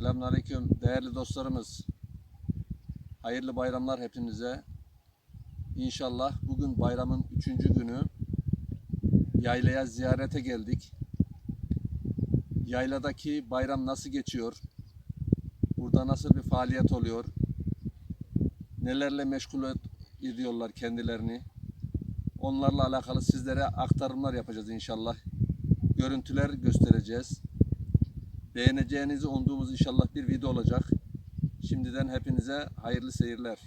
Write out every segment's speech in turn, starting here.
Selamünaleyküm değerli dostlarımız. Hayırlı bayramlar hepinize. İnşallah bugün bayramın üçüncü günü yaylaya ziyarete geldik. Yayladaki bayram nasıl geçiyor? Burada nasıl bir faaliyet oluyor? Nelerle meşgul ed- ediyorlar kendilerini? Onlarla alakalı sizlere aktarımlar yapacağız inşallah. Görüntüler göstereceğiz. Beğeneceğinizi umduğumuz inşallah bir video olacak. Şimdiden hepinize hayırlı seyirler.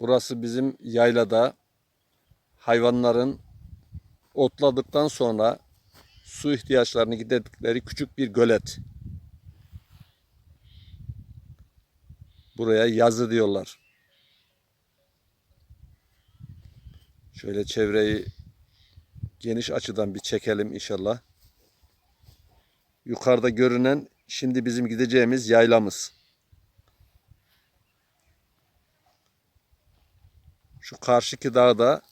Burası bizim yaylada hayvanların otladıktan sonra su ihtiyaçlarını giderdikleri küçük bir gölet. Buraya yazı diyorlar. Şöyle çevreyi geniş açıdan bir çekelim inşallah. Yukarıda görünen şimdi bizim gideceğimiz yaylamız. Şu karşıki dağda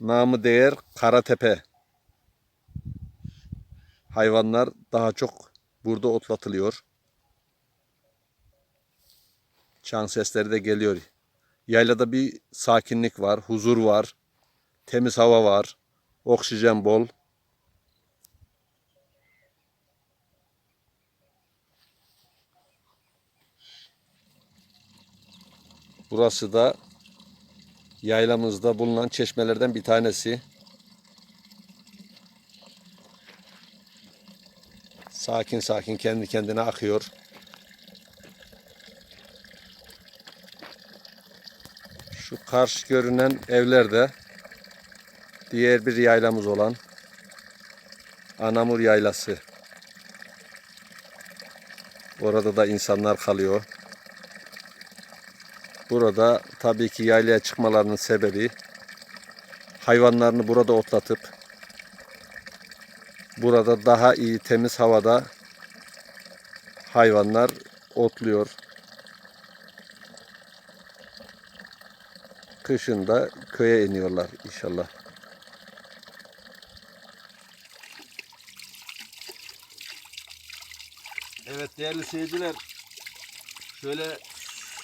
namı değer Karatepe. Hayvanlar daha çok burada otlatılıyor. Çan sesleri de geliyor. Yaylada bir sakinlik var, huzur var, temiz hava var, oksijen bol. Burası da yaylamızda bulunan çeşmelerden bir tanesi. Sakin sakin kendi kendine akıyor. Şu karşı görünen evlerde diğer bir yaylamız olan Anamur Yaylası. Orada da insanlar kalıyor. Burada tabii ki yaylaya çıkmalarının sebebi hayvanlarını burada otlatıp burada daha iyi temiz havada hayvanlar otluyor. Kışın da köye iniyorlar inşallah. Evet değerli seyirciler şöyle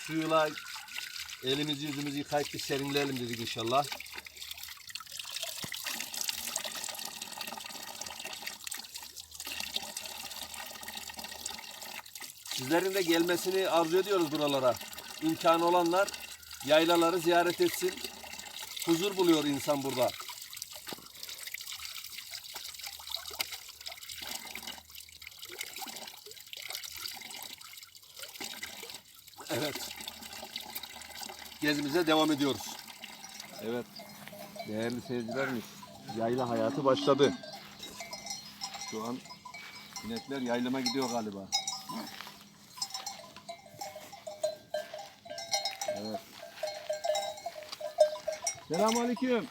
suyla elimizi yüzümüzü yıkayıp bir serinleyelim dedik inşallah. Sizlerin de gelmesini arzu ediyoruz buralara. İmkanı olanlar yaylaları ziyaret etsin. Huzur buluyor insan burada. Evet. Gezimize devam ediyoruz. Evet. Değerli seyircilerimiz, yayla hayatı başladı. Şu an inekler yaylama gidiyor galiba. Evet. Selamünaleyküm.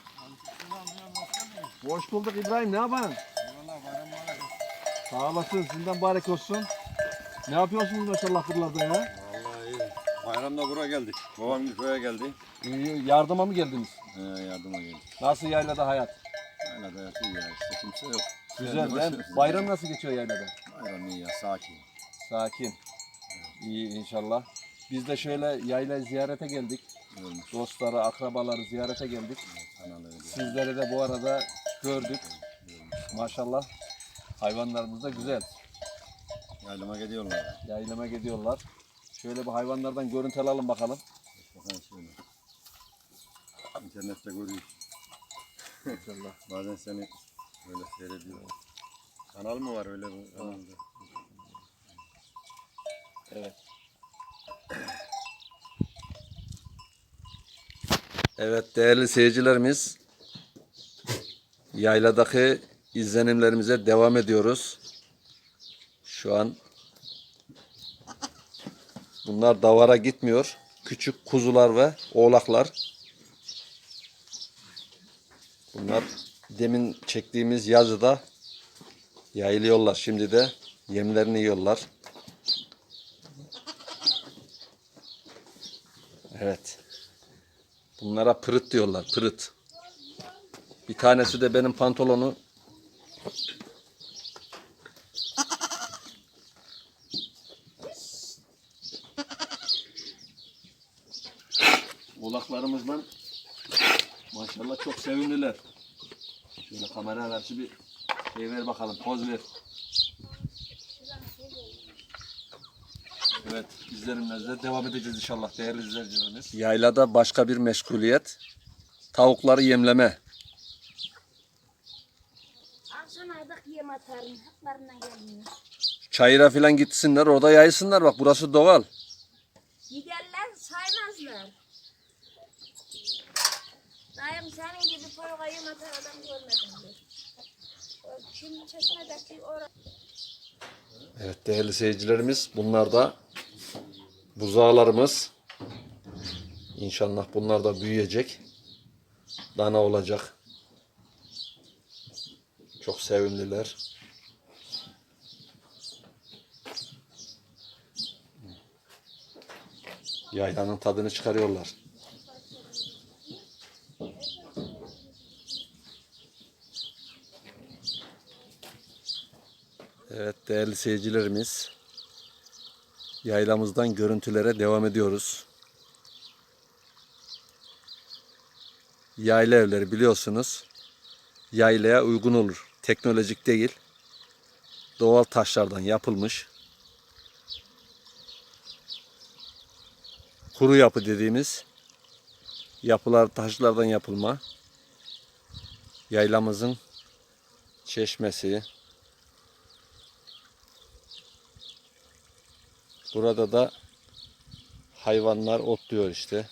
Hoş bulduk İbrahim. Ne yapan? Sağ olasın. Sizden barek olsun. Ne yapıyorsunuz maşallah buralarda ya? Vallahi iyi. Bayramda buraya geldik. Babam bir köye geldi. İyi, yardıma mı geldiniz? Ee, yardıma geldi. Nasıl yaylada hayat? Hala da yatıyor ya işte kimse yok. Güzel Kendi değil mi? başına- Bayram nasıl geçiyor yaylada? Bayram iyi ya sakin. Sakin. İyi inşallah. Biz de şöyle yayla ziyarete geldik. Olmuş. Dostları, akrabaları ziyarete geldik. Kanalı öyle. Sizleri de bu arada gördük. Maşallah. Hayvanlarımız da güzel. Yardıma gidiyorlar. Yaylama gidiyorlar. Şöyle bu hayvanlardan görüntü alalım bakalım. Bakın şöyle. İnternette görüyor. İnşallah. Bazen seni böyle seyrediyor. Kanal mı var öyle bu kanalda? Evet. Evet değerli seyircilerimiz yayladaki izlenimlerimize devam ediyoruz. Şu an bunlar davara gitmiyor. Küçük kuzular ve oğlaklar. Bunlar demin çektiğimiz yazıda yayılıyorlar. Şimdi de yemlerini yiyorlar. Evet. Bunlara pırıt diyorlar. Pırıt. Bir tanesi de benim pantolonu Oğlaklarımızdan maşallah çok sevimliler. Şöyle kameraya karşı bir şey ver bakalım, poz ver. Evet, izlerimizle devam edeceğiz inşallah değerli izleyicilerimiz. Yaylada başka bir meşguliyet. Tavukları yemleme. Akşam aydık yem atarım. Haklarından gelmiyor. Çayıra falan gitsinler, orada yaysınlar. Bak burası doğal. Yem atar adam görmedim diyor. Şimdi çeşmedeki orada. Evet değerli seyircilerimiz bunlar da buzağlarımız. İnşallah bunlar da büyüyecek. Dana olacak. Çok sevimliler. Yaylanın tadını çıkarıyorlar. Evet değerli seyircilerimiz yaylamızdan görüntülere devam ediyoruz. Yayla evleri biliyorsunuz yaylaya uygun olur. Teknolojik değil. Doğal taşlardan yapılmış. Kuru yapı dediğimiz yapılar taşlardan yapılma. Yaylamızın çeşmesi, Burada da hayvanlar otluyor işte.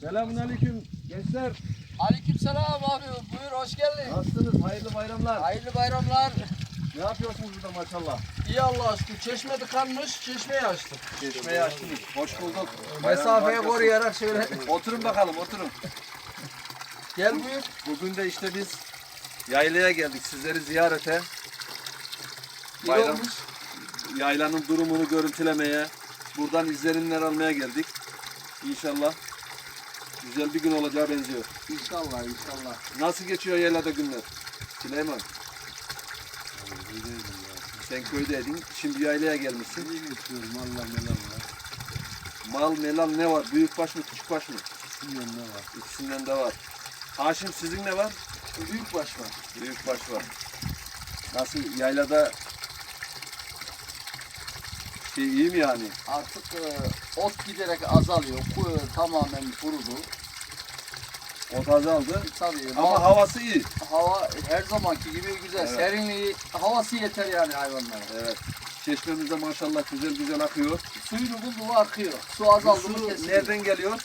Selamünaleyküm gençler. Aleykümselam abi. Buyur hoş geldin. Nasılsınız? Hayırlı bayramlar. Hayırlı bayramlar. Ne yapıyorsunuz burada maşallah? İyi Allah aşkına. Çeşme tıkanmış. Çeşmeyi açtık. Çeşmeyi açtınız. Hoş bulduk. Mesafeyi koruyarak şöyle. Oturun bakalım oturun. Gel buyur. Bugün de işte biz yaylaya geldik sizleri ziyarete. İyi Bayram. olmuş. Yaylanın durumunu görüntülemeye, buradan izlenimler almaya geldik. İnşallah güzel bir gün olacağı benziyor. İnşallah inşallah. Nasıl geçiyor yaylada günler? Süleyman. Sen köydeydin, şimdi yaylaya gelmişsin. İyi geçiyorum Allah melam var. Mal, melal ne var? Büyük baş mı, küçük baş mı? Bilmiyorum ne var. İkisinden de var. Haşim sizin ne var? Büyük baş var. Büyük baş var. Nasıl yaylada şey iyi mi yani? Artık e, ot giderek azalıyor. Kuyu tamamen kurudu. Ot azaldı. Tabii Ama mal- havası iyi. hava her zamanki gibi güzel. Evet. Serinliği, havası yeter yani hayvanlara. Evet. Çeşmemizde maşallah güzel güzel akıyor. Suyunu buldu akıyor. Su azaldı Bu mı su kesiliyor. nereden geliyor?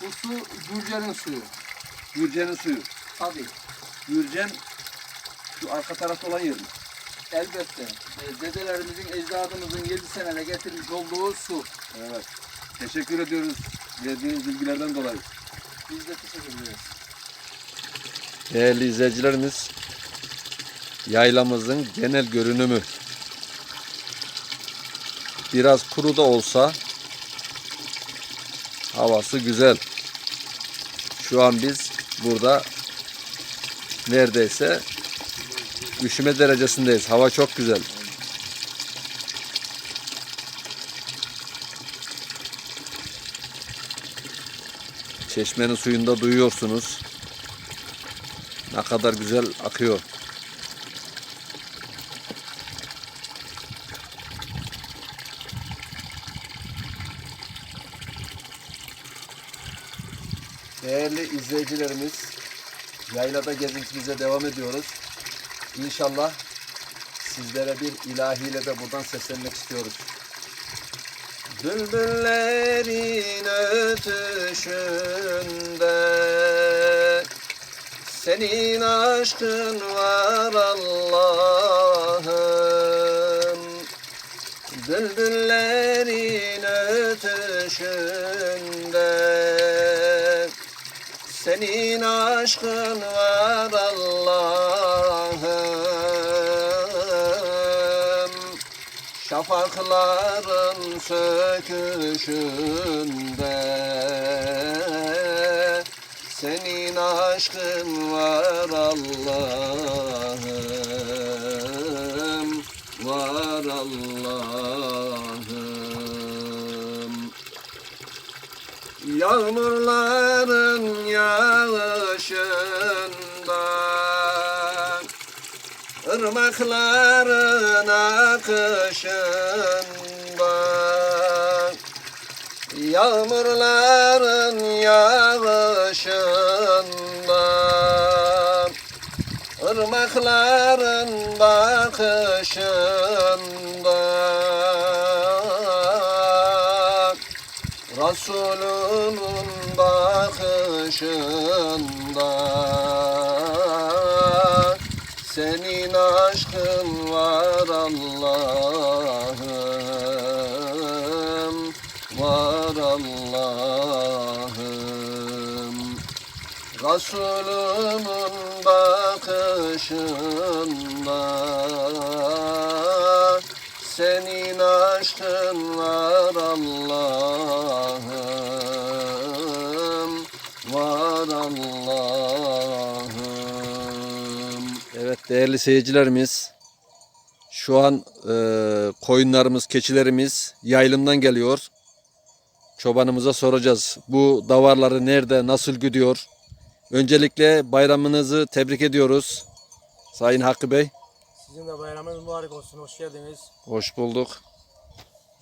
Bu su Gürce'nin suyu. Gürcen'in suyu. Tabii. Gürcen şu arka tarafta olan yer mi? Elbette. E, Dedelerimizin, ecdadımızın 7 senede getirmiş olduğu su. Evet. Teşekkür ediyoruz verdiğiniz bilgilerden dolayı. Biz de teşekkür ederiz. Değerli izleyicilerimiz, yaylamızın genel görünümü biraz kuru da olsa havası güzel. Şu an biz burada neredeyse üşüme derecesindeyiz. Hava çok güzel. Çeşmenin suyunda duyuyorsunuz. Ne kadar güzel akıyor. Değerli izleyicilerimiz, yaylada gezintimize devam ediyoruz. İnşallah sizlere bir ilahiyle de buradan seslenmek istiyoruz. Bülbüllerin ötüşünde senin aşkın var Allah'ım Bülbüllerin ötüşünde Senin aşkın var Allah'ım. Şafakların söküşünde. Senin aşkın var Allah'ım. Var Allah'ım Yağmurların yağışında Irmakların akışında Yağmurların yağışında Irmakların bakışında Resulünün bakışında Senin aşkın var Allah'ım Var Allah'ım. Resulümün bakışında Senin aşkın var Allah'ım Var Allah'ım Evet değerli seyircilerimiz şu an e, koyunlarımız, keçilerimiz yaylımdan geliyor. Çobanımıza soracağız. Bu davarları nerede, nasıl gidiyor? Öncelikle bayramınızı tebrik ediyoruz. Sayın Hakkı Bey, Sizin de bayramınız mübarek olsun. Hoş geldiniz. hoş bulduk.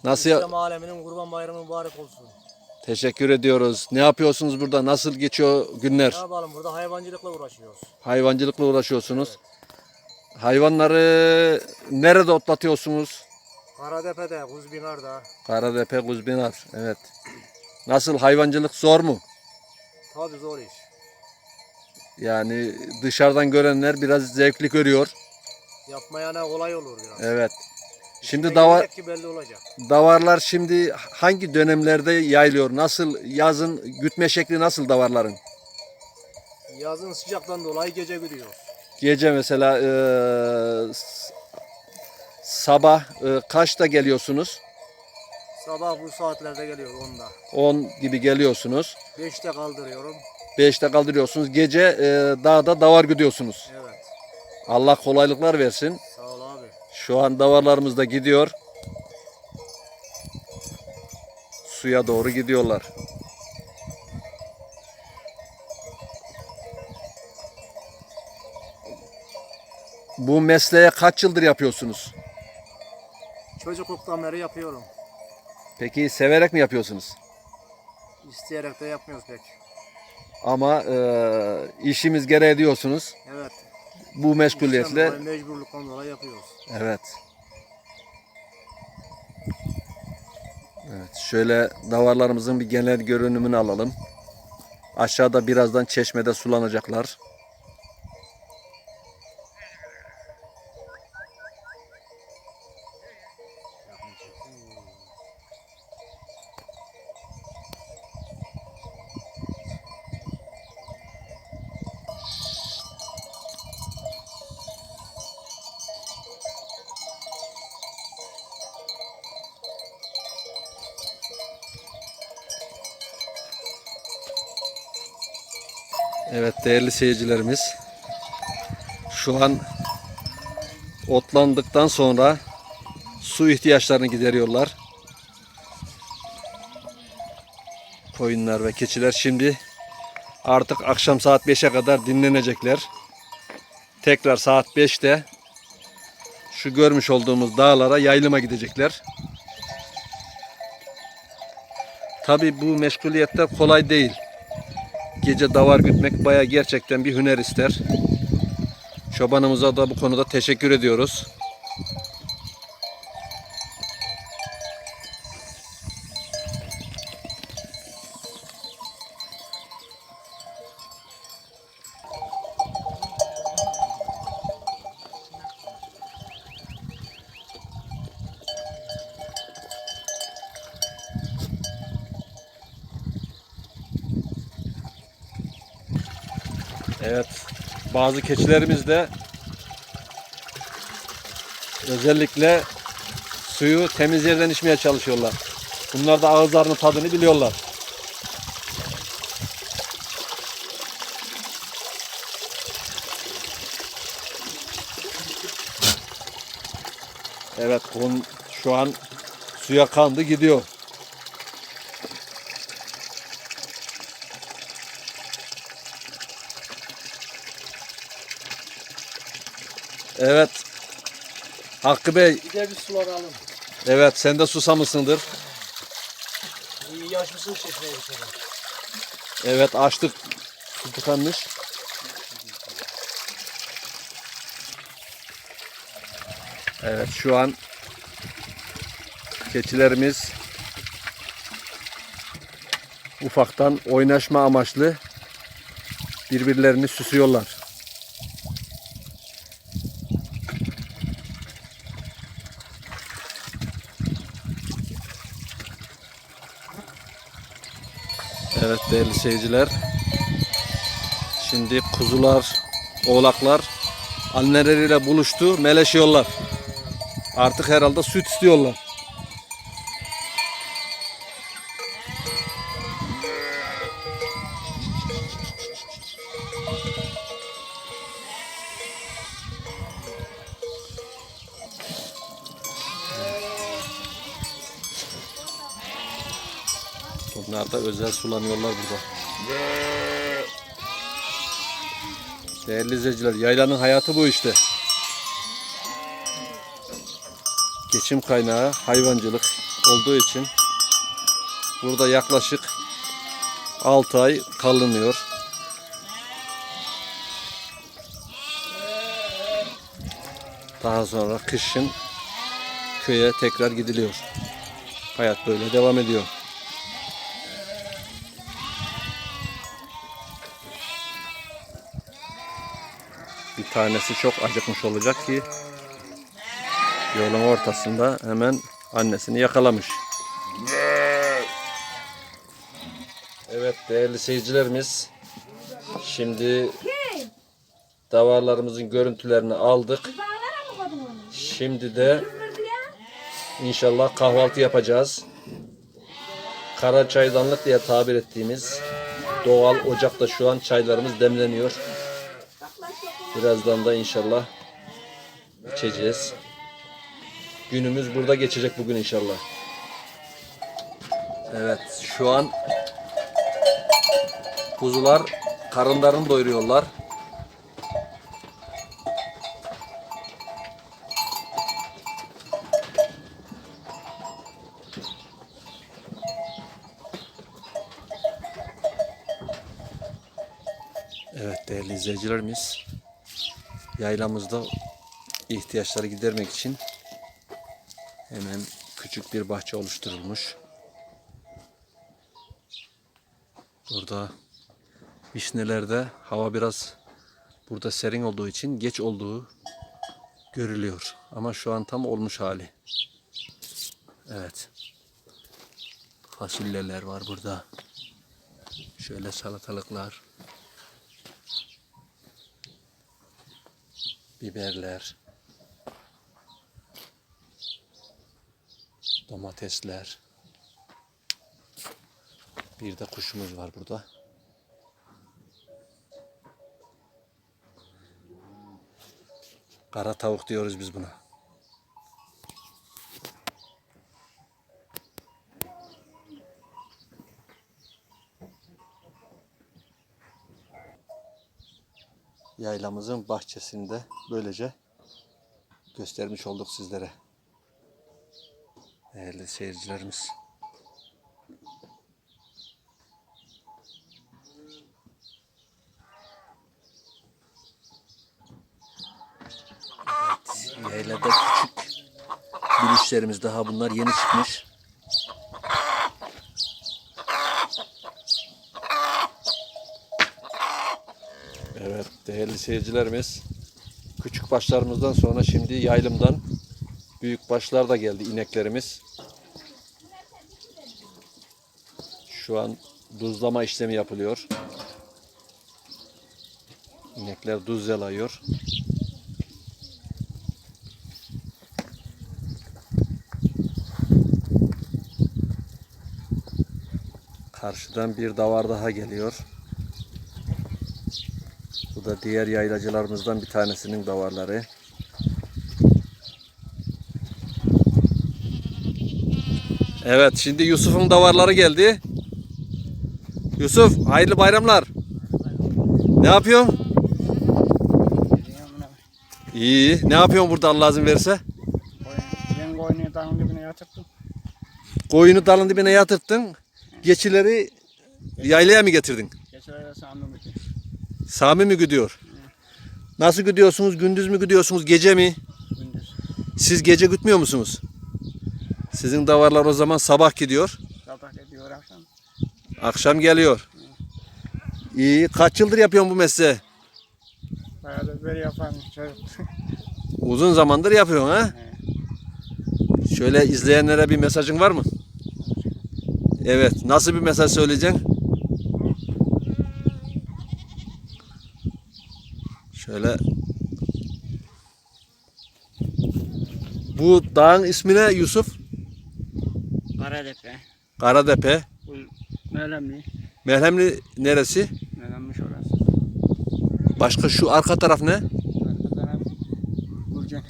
Nasıl ya- İslam aleminin kurban bayramı mübarek olsun. Teşekkür ediyoruz. Ne yapıyorsunuz burada? Nasıl geçiyor günler? Ne yapalım burada hayvancılıkla uğraşıyoruz. Hayvancılıkla uğraşıyorsunuz. Hayvanları nerede otlatıyorsunuz? Karadepe'de, Kuzbinar'da. Karadepe, Kuzbinar. Evet. Nasıl hayvancılık zor mu? Tabi zor iş. Yani dışarıdan görenler biraz zevkli görüyor. Yapmayana kolay olur biraz. Evet. Şimdi İşine davar gelecek ki belli olacak. davarlar şimdi hangi dönemlerde yayılıyor? Nasıl yazın gütme şekli nasıl davarların? Yazın sıcaktan dolayı gece gidiyor. Gece mesela s- sabah eee, kaçta geliyorsunuz? Sabah bu saatlerde geliyor onda. 10 gibi geliyorsunuz. 5'te kaldırıyorum. 5'te kaldırıyorsunuz. Gece eee, dağda davar gidiyorsunuz. Evet. Allah kolaylıklar versin. Sağ ol abi. Şu an davarlarımız da gidiyor. Suya doğru gidiyorlar. Bu mesleğe kaç yıldır yapıyorsunuz? Çocukluktan beri yapıyorum. Peki severek mi yapıyorsunuz? İsteyerek de yapmıyoruz pek. Ama e, işimiz gereği diyorsunuz. Evet. Bu meşguliyetle. mecburluktan dolayı yapıyoruz. Evet. Evet, şöyle davarlarımızın bir genel görünümünü alalım. Aşağıda birazdan çeşmede sulanacaklar. Evet değerli seyircilerimiz. Şu an otlandıktan sonra su ihtiyaçlarını gideriyorlar. Koyunlar ve keçiler şimdi artık akşam saat 5'e kadar dinlenecekler. Tekrar saat 5'te şu görmüş olduğumuz dağlara yayılıma gidecekler. Tabi bu meşguliyette kolay değil gece davar gütmek baya gerçekten bir hüner ister. Çobanımıza da bu konuda teşekkür ediyoruz. Bazı keçilerimiz de özellikle suyu temiz yerden içmeye çalışıyorlar. Bunlar da ağızlarının tadını biliyorlar. Evet kum şu an suya kandı gidiyor. Evet. Hakkı Bey, Bir de bir sulanalım. evet sen de susamışsındır. İyi sefer. Evet açtık. Su tıkanmış. Evet şu an keçilerimiz ufaktan oynaşma amaçlı birbirlerini süsüyorlar. Evet değerli seyirciler. Şimdi kuzular, oğlaklar anneleriyle buluştu, meleşiyorlar. Artık herhalde süt istiyorlar. Sulanıyorlar burada. Değerli izleyiciler, yaylanın hayatı bu işte. Geçim kaynağı hayvancılık olduğu için burada yaklaşık 6 ay kalınıyor. Daha sonra kışın köye tekrar gidiliyor. Hayat böyle devam ediyor. Tanesi çok acıkmış olacak ki yolun ortasında hemen annesini yakalamış. Evet değerli seyircilerimiz şimdi davarlarımızın görüntülerini aldık. Şimdi de inşallah kahvaltı yapacağız. Kara çaydanlık diye tabir ettiğimiz doğal ocakta şu an çaylarımız demleniyor. Birazdan da inşallah içeceğiz. Günümüz burada geçecek bugün inşallah. Evet şu an kuzular karınlarını doyuruyorlar. Evet değerli izleyicilerimiz yaylamızda ihtiyaçları gidermek için hemen küçük bir bahçe oluşturulmuş. Burada vişnelerde hava biraz burada serin olduğu için geç olduğu görülüyor. Ama şu an tam olmuş hali. Evet. Fasulyeler var burada. Şöyle salatalıklar. Biberler, domatesler. Bir de kuşumuz var burada. Kara tavuk diyoruz biz buna. Yaylamızın bahçesinde böylece göstermiş olduk sizlere. Değerli seyircilerimiz. Evet, yaylada küçük gülüşlerimiz daha bunlar yeni çıkmış. Evet değerli seyircilerimiz küçük başlarımızdan sonra şimdi yaylımdan büyük başlar da geldi ineklerimiz. Şu an duzlama işlemi yapılıyor. İnekler duz yalayıyor. Karşıdan bir davar daha geliyor. Da diğer yaylacılarımızdan bir tanesinin davarları. Evet şimdi Yusuf'un davarları geldi. Yusuf hayırlı bayramlar. Ne yapıyorsun? İyi. Ne yapıyorsun burada Allah izin verirse? Ben koyunu dağın dibine yatırttım. Koyunu dalın dibine yatırttın. Geçileri yaylaya mı getirdin? Geçerlere sandım. Sami mi gidiyor? Nasıl gidiyorsunuz? Gündüz mü gidiyorsunuz? Gece mi? Gündüz. Siz gece gütmüyor musunuz? Sizin davarlar o zaman sabah gidiyor. Sabah ediyor akşam. Akşam geliyor. İyi. Kaç yıldır yapıyorsun bu mesleği? Bayağı da böyle çocuk. Uzun zamandır yapıyorsun ha? Şöyle izleyenlere bir mesajın var mı? Evet. Nasıl bir mesaj söyleyeceksin? Şöyle. Bu dağın ismi ne Yusuf? Karadepe. Karadepe. Bu Melemli. Merhemli neresi? Melemmiş orası. Başka şu arka taraf ne? Arka taraf Gürcan.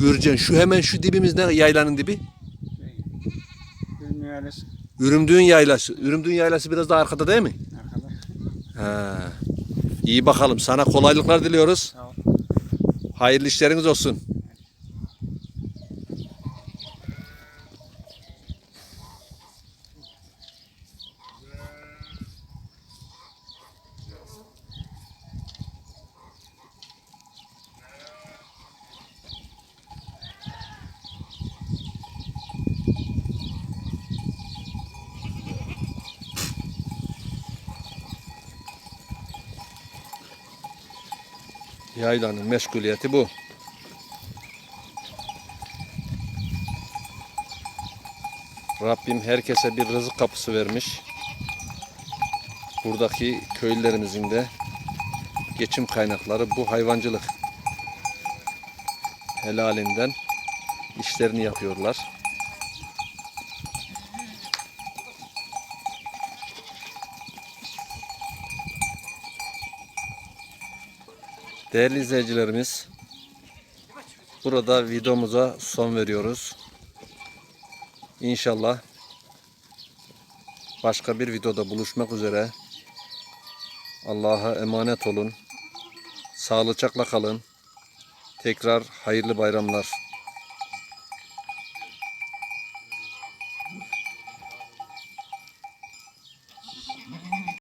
Gürcen. Şu hemen şu dibimiz ne? Yaylanın dibi. Gürmüyor öylesi. Ürümdüğün yaylası. Ürümdüğün yaylası biraz daha arkada değil mi? Arkada. Ha. İyi bakalım. Sana kolaylıklar diliyoruz. Hayırlı işleriniz olsun. Yaylanın meşguliyeti bu. Rabbim herkese bir rızık kapısı vermiş. Buradaki köylülerimizin de geçim kaynakları bu hayvancılık. Helalinden işlerini yapıyorlar. Değerli izleyicilerimiz, burada videomuza son veriyoruz. İnşallah başka bir videoda buluşmak üzere. Allah'a emanet olun. Sağlıcakla kalın. Tekrar hayırlı bayramlar.